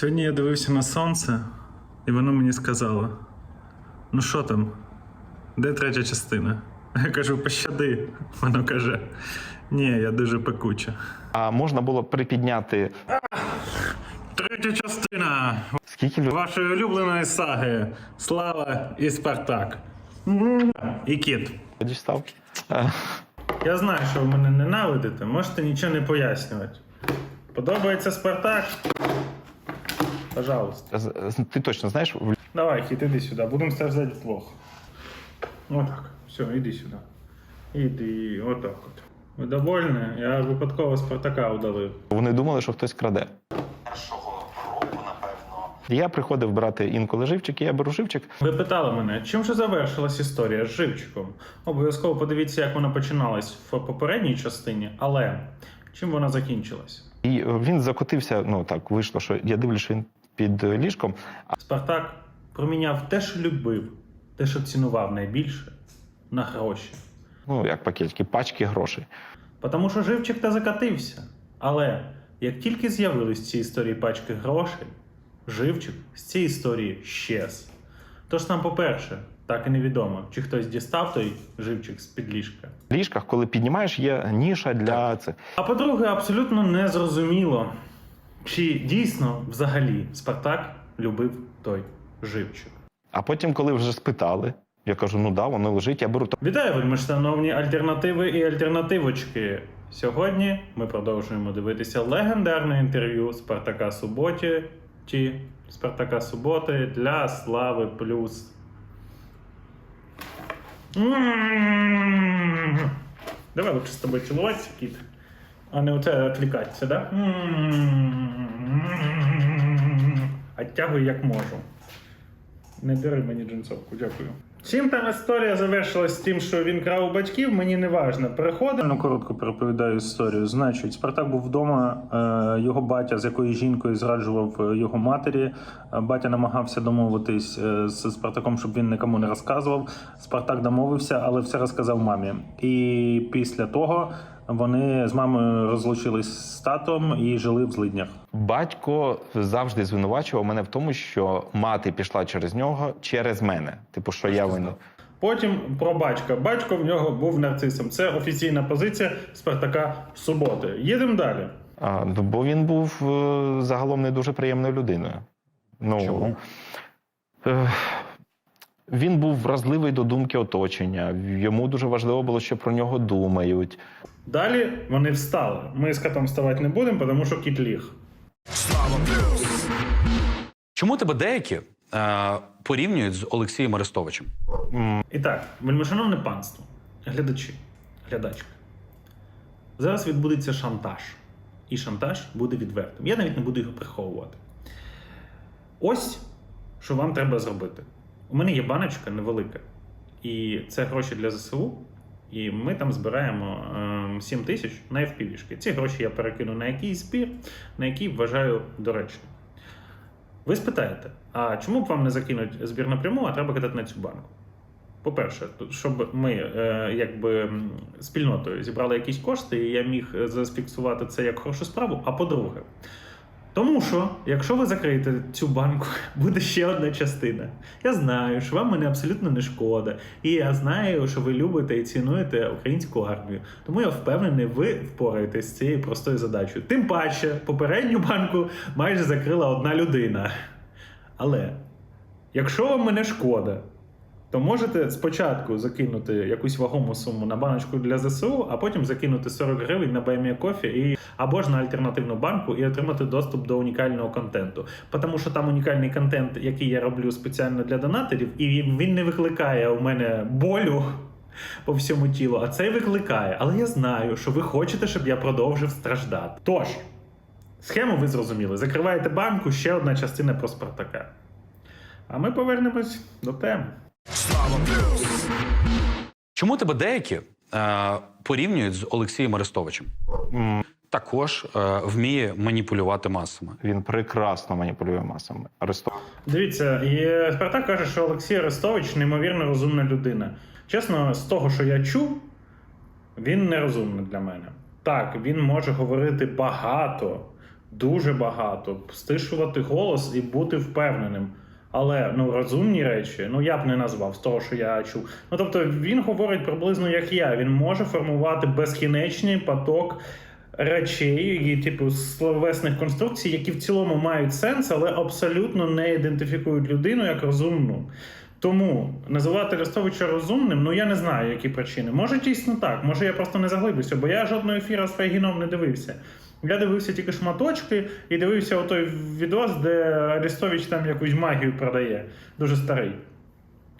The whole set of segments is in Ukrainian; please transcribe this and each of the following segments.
Сьогодні я дивився на сонце, і воно мені сказало: ну що там? Де третя частина? Я кажу, пощади. Воно каже: ні, я дуже пекуча. А можна було припідняти Третя частина скільки людей? вашої улюбленої саги Слава і Спартак. І кіт. дістав? Я знаю, що ви мене ненавидите, можете нічого не пояснювати. Подобається Спартак? Пожалуйста. Ти точно знаєш, в Давай, хід, іди сюди, будемо стежити вдвох. Отак. Все, іди сюди. Іди, отак от. Ви довольні? Я випадково Спартака удалив. вони думали, що хтось краде. першого року, напевно. Я приходив брати інколи живчик, і я беру живчик. Ви питали мене, чим же завершилась історія з живчиком? Обов'язково подивіться, як вона починалась в попередній частині, але чим вона закінчилась? І е, він закотився. Ну так вийшло, що я дивлюсь, що він під ліжком. Спартак проміняв те, що любив, те, що цінував найбільше, на гроші. Ну як пакетики, пачки грошей. Тому що живчик та закатився. Але як тільки з'явились ці історії пачки грошей, живчик з цієї історії щез. Тож нам, по-перше, так і невідомо, чи хтось дістав той живчик з-під ліжка. В ліжках, коли піднімаєш, є ніша для це. А по-друге, абсолютно незрозуміло, чи дійсно взагалі Спартак любив той живчик. А потім, коли вже спитали, я кажу: ну да, воно лежить, я беру. Вітаю, вельми шановні альтернативи і альтернативочки. Сьогодні ми продовжуємо дивитися легендарне інтерв'ю Спартака Суботі чи Спартака Суботи для Слави Плюс. Давай лучше з тобою цілуватися, кіт, а не оце відвлікатися, да? М. Оттягуй як можу. Не бери мені джинсовку, дякую. Чим там історія завершилась тим, що він крав у батьків, мені не важно. Переходимо. Ну, коротко переповідаю історію. Значить, Спартак був вдома, е, його батя з якою жінкою зраджував е, його матері. Е, Батя намагався домовитись з Спартаком, щоб він нікому не розказував. Спартак домовився, але все розказав мамі. І після того вони з мамою розлучились з татом і жили в злиднях. Батько завжди звинувачував мене в тому, що мати пішла через нього, через мене. Типу, що я винен. Потім про батька. Батько в нього був нарцисом. Це офіційна позиція Спартака Суботи. Їдемо далі. А, ну, бо він був е, загалом не дуже приємною людиною. Ну, Чому? Він був вразливий до думки оточення. Йому дуже важливо було, що про нього думають. Далі вони встали. Ми з котом вставати не будемо, тому що кіт ліг. Чому тебе деякі е, порівнюють з Олексієм Арестовичем? І так, вельмишановне панство, глядачі, глядачки. Зараз відбудеться шантаж. І шантаж буде відвертим. Я навіть не буду його приховувати. Ось що вам треба зробити. У мене є баночка невелика, і це гроші для ЗСУ. І ми там збираємо ем, 7 тисяч на FPV-шки. Ці гроші я перекину на якийсь збір, на який вважаю доречним. Ви спитаєте, а чому б вам не закинуть збір напряму, а треба кидати на цю банку? По-перше, щоб ми е, якби спільнотою зібрали якісь кошти, і я міг е, зафіксувати це як хорошу справу. А по-друге, тому що, якщо ви закриєте цю банку, буде ще одна частина. Я знаю, що вам мене абсолютно не шкода. І я знаю, що ви любите і цінуєте українську армію. Тому я впевнений, ви впораєтесь з цією простою задачею. Тим паче, попередню банку майже закрила одна людина. Але якщо вам мене шкода, то можете спочатку закинути якусь вагому суму на баночку для ЗСУ, а потім закинути 40 гривень на Баймія Кофі і або ж на альтернативну банку і отримати доступ до унікального контенту. Тому що там унікальний контент, який я роблю спеціально для донаторів, і він не викликає у мене болю. По всьому тілу, а цей викликає. Але я знаю, що ви хочете, щоб я продовжив страждати. Тож, схему ви зрозуміли. Закриваєте банку, ще одна частина про Спартака. А ми повернемось до теми. Чому тебе деякі е, порівнюють з Олексієм Арестовичем? М, Також е, вміє маніпулювати масами. Він прекрасно маніпулює масами. Арестов... Дивіться, і Спартак каже, що Олексій Арестович неймовірно розумна людина. Чесно, з того, що я чув, він нерозумний для мене. Так, він може говорити багато, дуже багато. Стишувати голос і бути впевненим. Але ну розумні речі, ну я б не назвав з того, що я чув. Ну тобто він говорить приблизно як я. Він може формувати безкінечний поток речей, і, типу словесних конструкцій, які в цілому мають сенс, але абсолютно не ідентифікують людину як розумну. Тому називати Арестовича розумним, ну я не знаю, які причини. Може, дійсно так, може я просто не заглиблюся, бо я жодного ефіру з Фейгіном не дивився. Я дивився тільки шматочки і дивився отой відос, де Арестович там якусь магію продає. Дуже старий.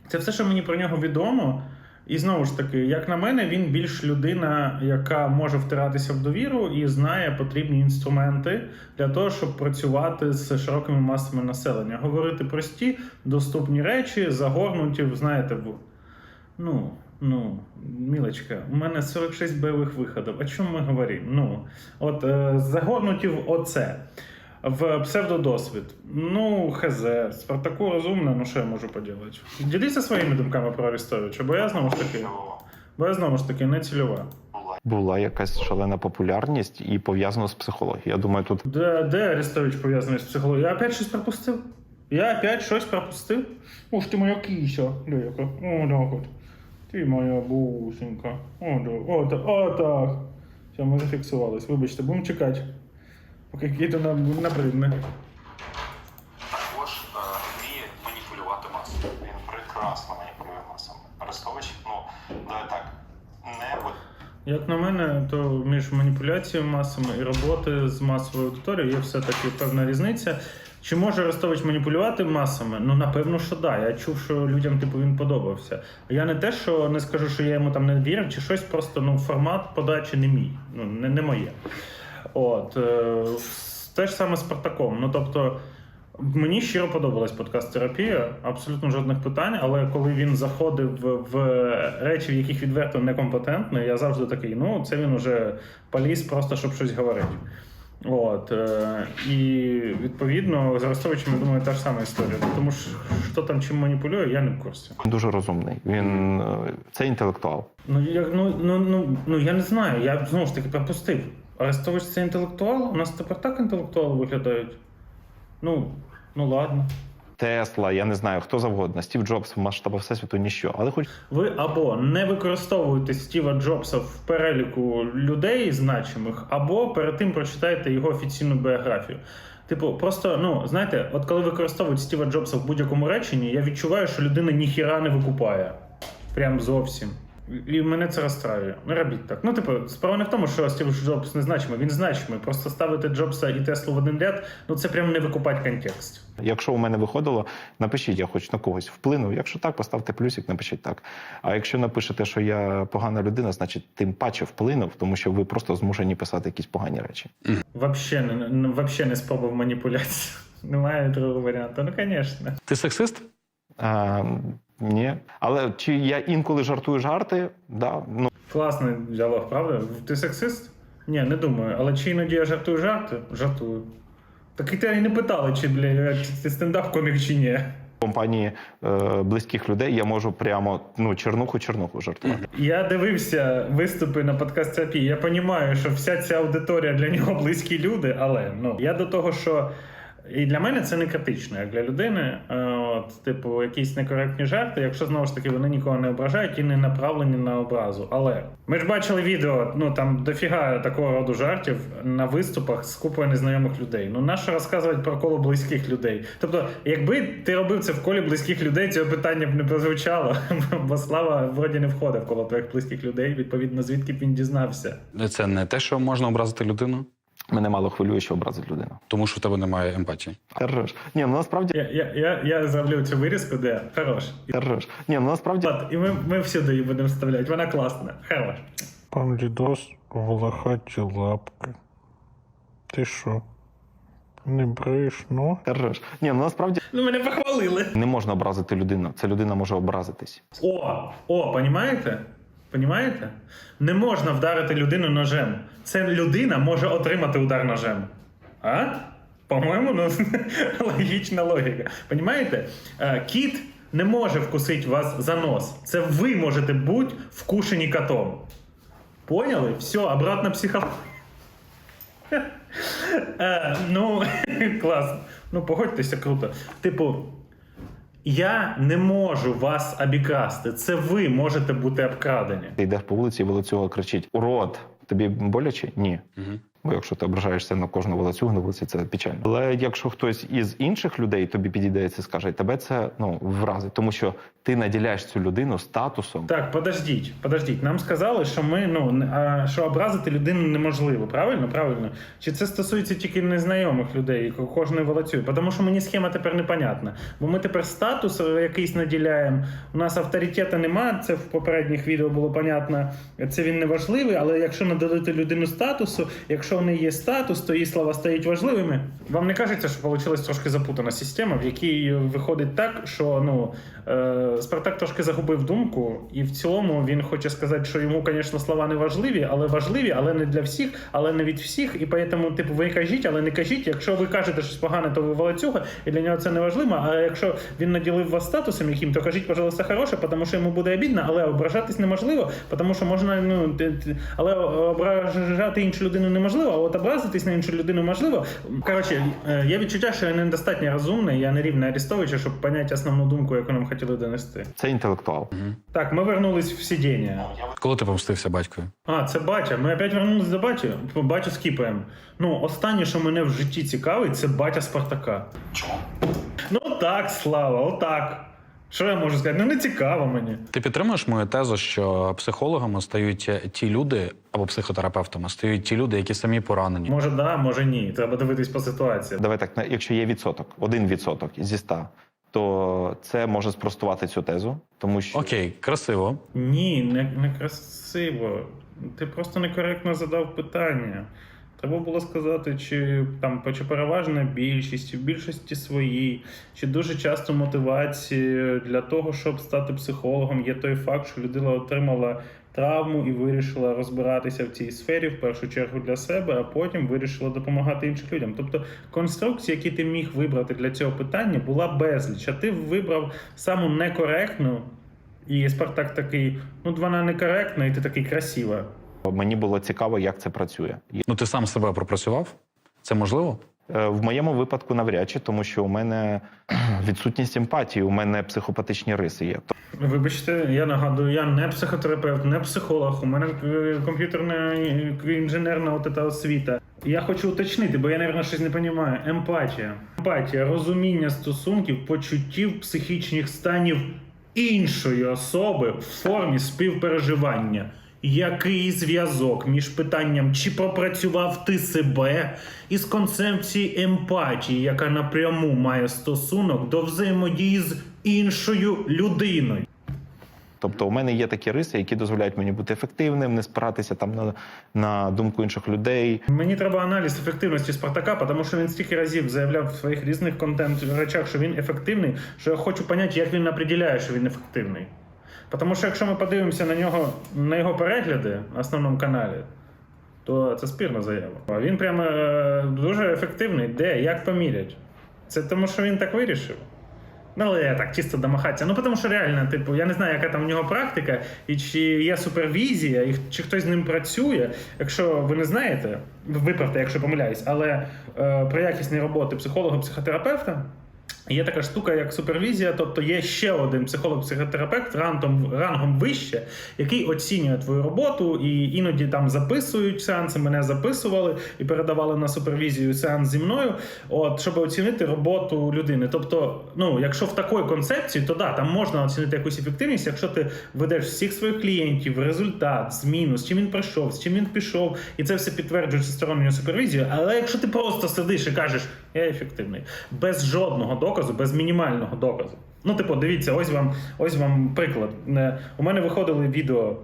Це все, що мені про нього відомо. І знову ж таки, як на мене, він більш людина, яка може втиратися в довіру і знає потрібні інструменти для того, щоб працювати з широкими масами населення. Говорити прості, доступні речі, загорнуті, знаєте, в ну, ну, мілочка, у мене 46 бойових виходів. О чому ми говоримо? Ну, от е, загорнуті в оце. В псевдодосвід. Ну, хз, Спартаку розумно, ну що я можу поділити? Діліться своїми думками про Арестовича, бо я знову ж таки, бо я знову ж таки не цільова. була якась шалена популярність і пов'язано з психологією. Я думаю, тут Де, де Арестович пов'язаний з психологією? Я опять щось пропустив? Я опять щось пропустив? Уж ти моя кіся, Лека. О, так от. Ти моя бусинка. О, да. О, та, о, так. Все, ми зафіксувались. Вибачте, будемо чекати. Поки Кіто нам набридне. також е, вміє маніпулювати масами. Він прекрасно маніпулює масами. Арестович, ну давай так, не от Як на мене, то між маніпуляцією масами і роботи з масовою аудиторією є все-таки певна різниця. Чи може Арестович маніпулювати масами? Ну напевно, що да. Я чув, що людям типу він подобався. Я не те, що не скажу, що я йому там не вірив, чи щось просто ну формат подачі не мій. Ну не, не моє. От е, те ж саме з Спартаком. Ну тобто. Мені щиро подобалась подкаст-терапія, абсолютно жодних питань. Але коли він заходив в, речі, в яких відверто некомпетентний, я завжди такий: ну, це він уже поліз просто, щоб щось говорити. От, е, і відповідно з Арестовичем, я думаю, та ж сама історія. Тому що хто там чим маніпулює, я не в курсі. дуже розумний. Він е, це інтелектуал. Ну, я, ну, ну, ну, ну я не знаю, я знову ж таки пропустив. Арестович це інтелектуал? У нас тепер так інтелектуали виглядають. Ну, ну ладно. Тесла, я не знаю, хто завгодно. Стів Джобс в масштабу всесвіту ніщо. Але хоч Ви або не використовуєте Стіва Джобса в переліку людей значимих, або перед тим прочитаєте його офіційну біографію. Типу, просто ну знаєте, от коли використовують Стіва Джобса в будь-якому реченні, я відчуваю, що людина ніхіра не викупає. Прям зовсім. І мене це розстраює. Не робіть так. Ну, типу, справа не в тому, що Стів Джобс не значимий, він значимий. Просто ставити Джобса і Теслу в один ряд, ну це прям не викупати контекст. якщо у мене виходило, напишіть, я хоч на когось вплинув. Якщо так, поставте плюсик, напишіть так. А якщо напишете, що я погана людина, значить тим паче вплинув, тому що ви просто змушені писати якісь погані речі. Вообще не, не, вообще не спробував маніпуляцію. Немає другого варіанту. Ну, звісно. Ти сексист? А, ні. Але чи я інколи жартую жарти? Да. Ну, Класний діалог, правда? Ти сексист? Ні, не думаю. Але чи іноді я жартую жарти? Жартую. Так і тебе і не питали, чи бля, ти стендап-комік чи ні. в компанії е, близьких людей я можу прямо ну, чернуху-чернуху жартувати. Я дивився виступи на подкаст терапії. Я розумію, що вся ця аудиторія для нього близькі люди, але ну я до того, що і для мене це не критично, як для людини. Е, От, типу, якісь некоректні жарти, якщо знову ж таки вони нікого не ображають і не направлені на образу. Але ми ж бачили відео, ну там дофіга такого роду жартів на виступах з купою незнайомих людей. Ну нащо розказувати про коло близьких людей? Тобто, якби ти робив це в колі близьких людей, цього питання б не прозвучало, бо слава вроді не входив в коло твоїх близьких людей. Відповідно, звідки б він дізнався. Це не те, що можна образити людину, Мене мало хвилює, що образить людину. тому що в тебе немає емпатії. Держиш. Ні, ну насправді Я, я, я, я зроблю цю вирізку, де хорош. держиш. Ні, ну насправді От, і ми, ми всюди її будемо вставляти. Вона класна. Хорош. Пан Лідос волохаті лапки. Ти що? Не бреєш, ну? держиш. Ні, ну насправді Ну, мене похвалили. не можна образити людину. Це людина може образитись. О, о, понімаєте? Понімаєте? Не можна вдарити людину ножем. Це людина може отримати удар ножем. А? По-моєму, ну логічна логіка. Понімаєте? Е, Кіт не може вкусити вас за нос. Це ви можете бути вкушені котом. Поняли? Все, обратно психологія. Е, ну, клас. Ну, погодьтеся, круто. Типу, я не можу вас обікрасти. Це ви можете бути обкрадені. Ти йдеш по вулиці і волоцюга кричить: Урод! Тобі боляче? Ні. Угу. Бо якщо ти ображаєшся на кожну волоцюгу на вулиці, це печально. Але якщо хтось із інших людей тобі підійде це скаже, тебе це ну вразить, тому що ти наділяєш цю людину статусом. Так, подождіть, подождіть. Нам сказали, що ми ну що образити людину неможливо. Правильно? Правильно? Чи це стосується тільки незнайомих людей, кожної волоцюги? Тому що мені схема тепер непонятна. Бо ми тепер статус якийсь наділяємо. У нас авторитету немає. Це в попередніх відео було понятно. Це він не важливий, але якщо надалити людину статусу, якщо в неї є статус, то її слова стають важливими. Вам не кажеться, що вийшла трошки запутана система, в якій виходить так, що ну е, Спартак трошки загубив думку, і в цілому він хоче сказати, що йому, звісно, слова не важливі, але важливі, але не для всіх, але не від всіх. І поэтому, типу, ви кажіть, але не кажіть. Якщо ви кажете щось погане, то ви волоцюга, і для нього це не важливо. А якщо він наділив вас статусом яким, то кажіть, пожалуйста, хороше, тому що йому буде обідно, але ображатись неможливо, тому що можна, ну але ображати іншу людину неможливо, а от образитись на іншу людину можливо. Коротше, е, є відчуття, що я недостатньо розумний, я не рівний Арестовича, щоб поняти основну думку, яку нам хотіли донести. Це інтелектуал. Так, ми вернулись в сидіння. Коли ти помстився батькові? А, це батя. Ми опять вернулись до баті. Батю скіпаємо. Ну, останнє, що мене в житті цікавить, це батя Спартака. чому? Ну так, слава, отак. Що я можу сказати? Ну не цікаво мені. Ти підтримуєш мою тезу, що психологами стають ті люди або психотерапевтами стають ті люди, які самі поранені. Може, да, може ні. Треба дивитись по ситуації. Давай так, на- якщо є відсоток, один відсоток зі ста, то це може спростувати цю тезу, тому що Окей, красиво. Ні, не, не красиво. Ти просто некоректно задав питання. Треба було сказати, чи там чи переважна більшість, чи в більшості своїй, чи дуже часто мотивації для того, щоб стати психологом, є той факт, що людина отримала травму і вирішила розбиратися в цій сфері в першу чергу для себе, а потім вирішила допомагати іншим людям. Тобто конструкція, які ти міг вибрати для цього питання, була безліч. А ти вибрав саму некоректну. І Спартак такий, ну вона некоректна, і ти такий красива. Мені було цікаво, як це працює. Ну ти сам себе пропрацював? Це можливо? е, В моєму випадку навряд чи, тому що у мене відсутність емпатії, у мене психопатичні риси є. Вибачте, я нагадую, я не психотерапевт, не психолог. У мене е, комп'ютерна е, інженерна от ета освіта. Я хочу уточнити, бо я, мабуть, щось не розумію. Емпатія. Емпатія, розуміння стосунків, почуттів, психічних станів іншої особи в формі співпереживання. Який зв'язок між питанням, чи пропрацював ти себе, із концепції емпатії, яка напряму має стосунок до взаємодії з іншою людиною? Тобто, у мене є такі риси, які дозволяють мені бути ефективним, не спиратися там на, на думку інших людей. Мені треба аналіз ефективності Спартака, тому що він стільки разів заявляв в своїх різних контент речах, що він ефективний, що я хочу поняти, як він определяє, що він ефективний. Тому що якщо ми подивимося на нього, на його перегляди на основному каналі, то це спірна заява. Він прямо е, дуже ефективний. Де? Як помірять? Це тому, що він так вирішив. Ну, але я так чисто домахатися. Ну, тому що реально, типу, я не знаю, яка там у нього практика, і чи є супервізія, і чи хтось з ним працює. Якщо ви не знаєте, виправте, якщо помиляюсь, але е, про якісні роботи психолога-психотерапевта. Є така штука, як супервізія, тобто є ще один психолог-психотерапевт рангом, рангом вище, який оцінює твою роботу, і іноді там записують сеанси. Мене записували і передавали на супервізію сеанс зі мною, от щоб оцінити роботу людини. Тобто, ну якщо в такої концепції, то да, там можна оцінити якусь ефективність, якщо ти ведеш всіх своїх клієнтів, результат, зміну, з чим він прийшов, з чим він пішов, і це все підтверджується сторонньою супервізією. Але якщо ти просто сидиш і кажеш, я ефективний, без жодного доказу, без мінімального доказу. Ну, типу, дивіться, ось вам, ось вам приклад. Е, У мене виходили відео.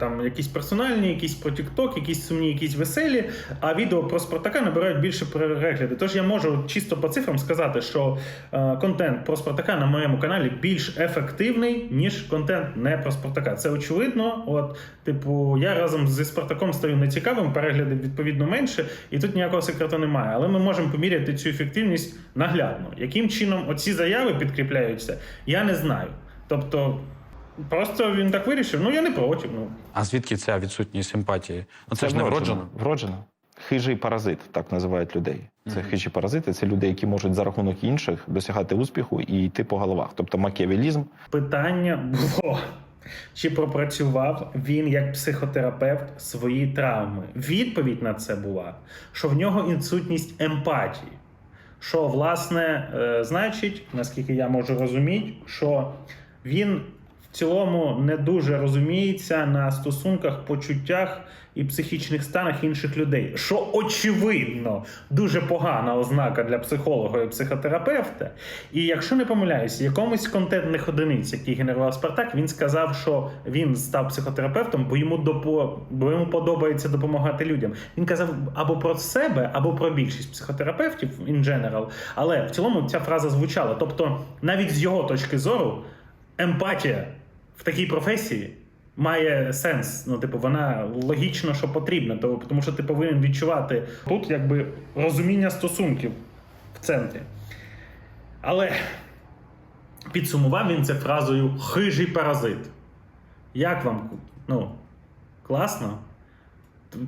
Там якісь персональні, якісь про TikTok, якісь сумні, якісь веселі, а відео про Спартака набирають більше перегляди. Тож я можу чисто по цифрам сказати, що е, контент про Спартака на моєму каналі більш ефективний, ніж контент не про Спартака. Це очевидно. От, типу, я разом зі Спартаком стаю нецікавим, переглядів відповідно менше, і тут ніякого секрету немає. Але ми можемо поміряти цю ефективність наглядно. Яким чином оці заяви підкріпляються, я не знаю. Тобто. Просто він так вирішив. Ну я не проти. Ну А звідки ця відсутність емпатії? Ну це, ж не вроджено. Вроджено. Хижий паразит, так називають людей. Це хижі паразити, це люди, які можуть за рахунок інших досягати успіху і йти по головах. Тобто макіавелізм Питання було. Чи пропрацював він як психотерапевт свої травми? Відповідь на це була, що в нього відсутність емпатії. Що, власне, е, значить, наскільки я можу розуміти, що він цілому не дуже розуміється на стосунках, почуттях і психічних станах інших людей. Що очевидно дуже погана ознака для психолога і психотерапевта. І якщо не помиляюсь, якомусь контентних одиниць, які генерував Спартак, він сказав, що він став психотерапевтом, бо йому допо... бо йому подобається допомагати людям. Він казав або про себе, або про більшість психотерапевтів in general. Але в цілому ця фраза звучала. Тобто, навіть з його точки зору, емпатія в такій професії. Має сенс, ну типу, вона логічно, що потрібна, тому що ти повинен відчувати тут якби розуміння стосунків в центрі. Але підсумував він це фразою хижий паразит. Як вам? Ну, класно?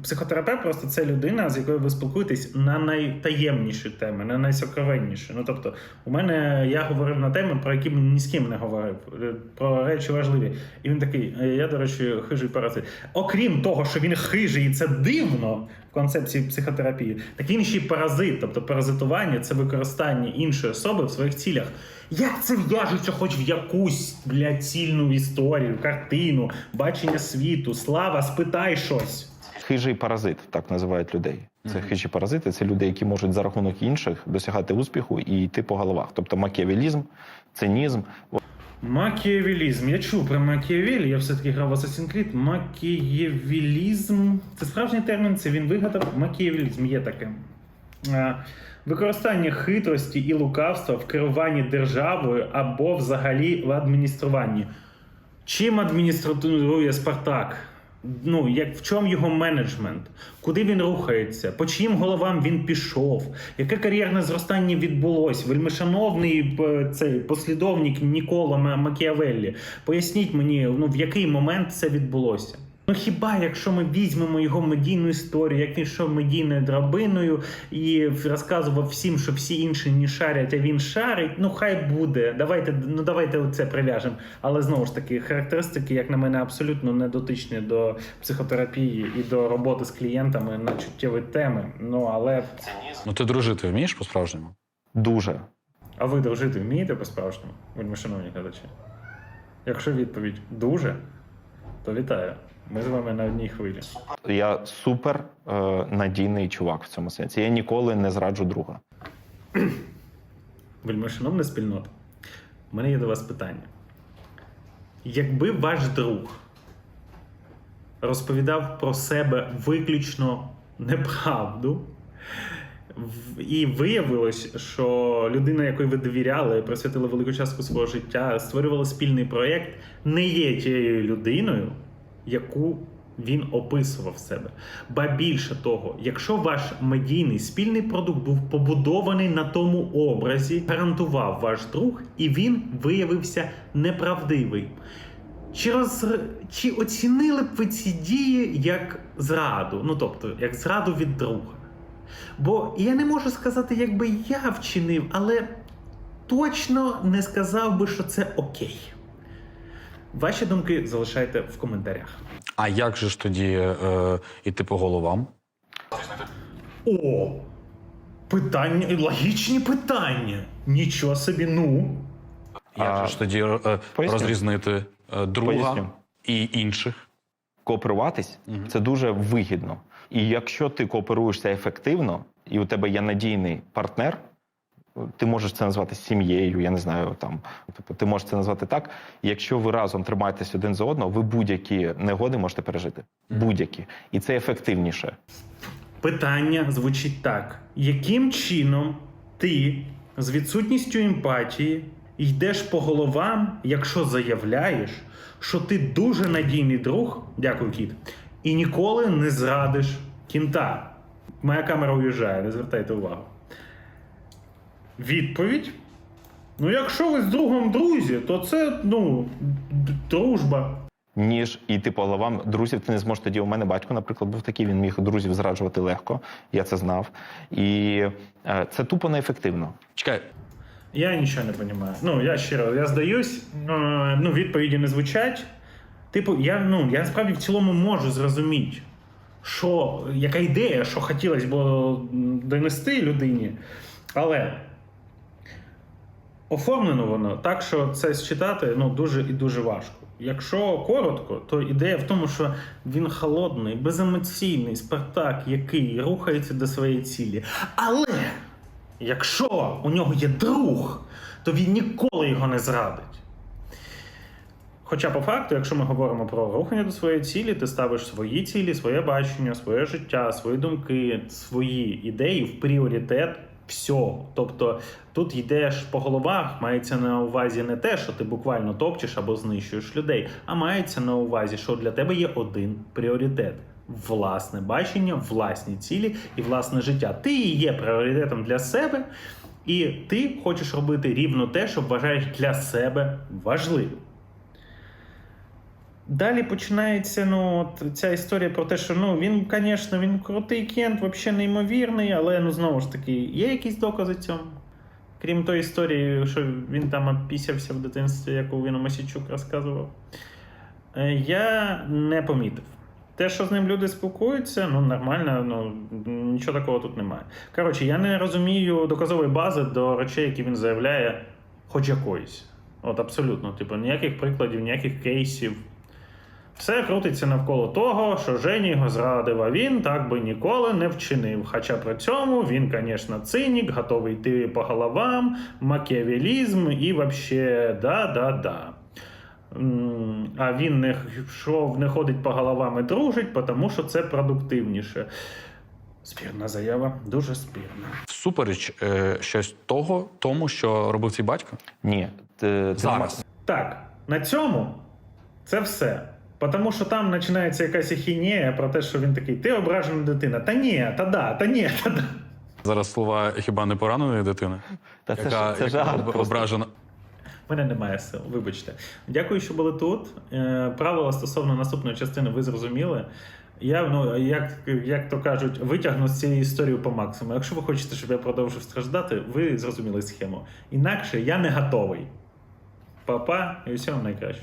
Психотерапевт просто це людина, з якою ви спілкуєтесь на найтаємніші теми, на найсокровенніші. Ну тобто, у мене я говорив на теми, про які ні з ким не говорив, е, про речі важливі. І він такий: «Е, я, до речі, хижий паразит. Окрім того, що він хижий, і це дивно в концепції психотерапії, так він ще й паразит, тобто паразитування це використання іншої особи в своїх цілях. Як це в'яжеться хоч в якусь блядь, цільну історію, картину, бачення світу? Слава, спитай щось. Хижий паразит, так називають людей. Це хижі паразити, це люди, які можуть за рахунок інших досягати успіху і йти по головах. Тобто макіавелізм, цинізм. Макіавелізм. Я чув про Макіавелі, я все-таки грав в Assassin's Creed. Макіавелізм. Це справжній термін, це він вигадав. Макіавелізм є таке. Використання хитрості і лукавства в керуванні державою або взагалі в адмініструванні. Чим адмініструє Спартак? Ну, як в чому його менеджмент? Куди він рухається? По чиїм головам він пішов? Яке кар'єрне зростання відбулось? Вельмишановний е, цей послідовник Нікола Ма- Макіавеллі. Поясніть мені, ну в який момент це відбулося? Ну хіба якщо ми візьмемо його медійну історію, як він йшов медійною драбиною і розказував всім, що всі інші не шарять, а він шарить, ну хай буде. Давайте, ну давайте це прив'яжемо. Але знову ж таки, характеристики, як на мене, абсолютно не дотичні до психотерапії і до роботи з клієнтами на чуттєві теми. Ну але Ну ти дружити вмієш по-справжньому? Дуже. а ви дружити вмієте по-справжньому, вельми шановні глядачі? Якщо відповідь дуже, то вітаю. Ми з вами на одній хвилі. Я супер е, надійний чувак в цьому сенсі. Я ніколи не зраджу друга. Вельмишановна спільнота, у мене є до вас питання. Якби ваш друг розповідав про себе виключно неправду, і виявилось, що людина, якої ви довіряли, присвятили велику частку свого життя, створювала спільний проєкт, не є тією людиною, яку він описував себе. Ба більше того, якщо ваш медійний спільний продукт був побудований на тому образі, гарантував ваш друг, і він виявився неправдивий. Чи, роз... Чи оцінили б ви ці дії як зраду? Ну тобто, як зраду від друга? Бо я не можу сказати, якби я вчинив, але точно не сказав би, що це окей. Ваші думки залишайте в коментарях. А як же ж тоді е, іти по головам? О! Питання, логічні питання. Нічого собі, ну. Як А, же ж тоді е, поясню. розрізнити е, друга Поясню. і інших? Кооперуватись це дуже вигідно. І якщо ти кооперуєшся ефективно, і у тебе є надійний партнер, ти можеш це назвати сім'єю, я не знаю, там тобто ти можеш це назвати так. Якщо ви разом тримаєтесь один за одного, ви будь-які негоди можете пережити. Будь-які. І це ефективніше. Питання звучить так: яким чином ти з відсутністю емпатії йдеш по головам, якщо заявляєш, що ти дуже надійний друг, дякую, кіт, і ніколи не зрадиш кінта? Моя камера уїжджає, не звертайте увагу. Відповідь. Ну, якщо ви з другом друзі, то це ну дружба. ніж і типу, але вам друзів ти не зможеш тоді. У мене батько, наприклад, був такий, він міг друзів зраджувати легко, я це знав. І е, це тупо неефективно. Чекай, Я нічого не розумію. Ну, я щиро, я здаюсь, е, ну, відповіді не звучать. Типу, я, ну, я насправді в цілому можу зрозуміти, що, яка ідея, що хотілося б донести людині, але оформлено воно так, що це считати ну, дуже і дуже важко. Якщо коротко, то ідея в тому, що він холодний, беземоційний Спартак, який рухається до своєї цілі. Але якщо у нього є друг, то він ніколи його не зрадить. Хоча, по факту, якщо ми говоримо про рухання до своєї цілі, ти ставиш свої цілі, своє бачення, своє життя, свої думки, свої ідеї в пріоритет всього. Тобто тут йдеш по головах, мається на увазі не те, що ти буквально топчеш або знищуєш людей, а мається на увазі, що для тебе є один пріоритет. Власне бачення, власні цілі і власне життя. Ти і є пріоритетом для себе, і ти хочеш робити рівно те, що вважаєш для себе важливим. Далі починається ну, от ця історія про те, що ну, він, звісно, він крутий кент, взагалі неймовірний, але ну, знову ж таки, є якісь докази цьому. Крім тої історії, що він там опісявся в дитинстві, яку він Масічук розказував. Е, Я не помітив. Те, що з ним люди спілкуються, ну нормально, ну нічого такого тут немає. Коротше, я не розумію доказової бази до речей, які він заявляє, хоч якоїсь. От абсолютно, типу, ніяких прикладів, ніяких кейсів. Все крутиться навколо того, що Жені його зрадив, а він так би ніколи не вчинив. Хоча при цьому він, звісно, цинік, готовий йти по головам, макіавелізм і вообще да-да-да. А він не йшов, не ходить по головам і дружить, тому що це продуктивніше. Спірна заява, дуже спірна. всупереч е, щось того, тому, що робив твій батько? Ні, ти, ти Зараз. Так, на цьому це все. Тому що там починається якась ахінея про те, що він такий, ти ображена дитина. Та ні, та да, та ні, та да. Зараз слова хіба не пораненої дитини? Та це яка, ж- це яка жарт ображена. У мене немає сил, вибачте. Дякую, що були тут. Е, Правила стосовно наступної частини ви зрозуміли. Я, ну, як, як то кажуть, витягну з цієї історії по максимуму. Якщо ви хочете, щоб я продовжив страждати, ви зрозуміли схему. Інакше я не готовий. Па-па і всього найкраще.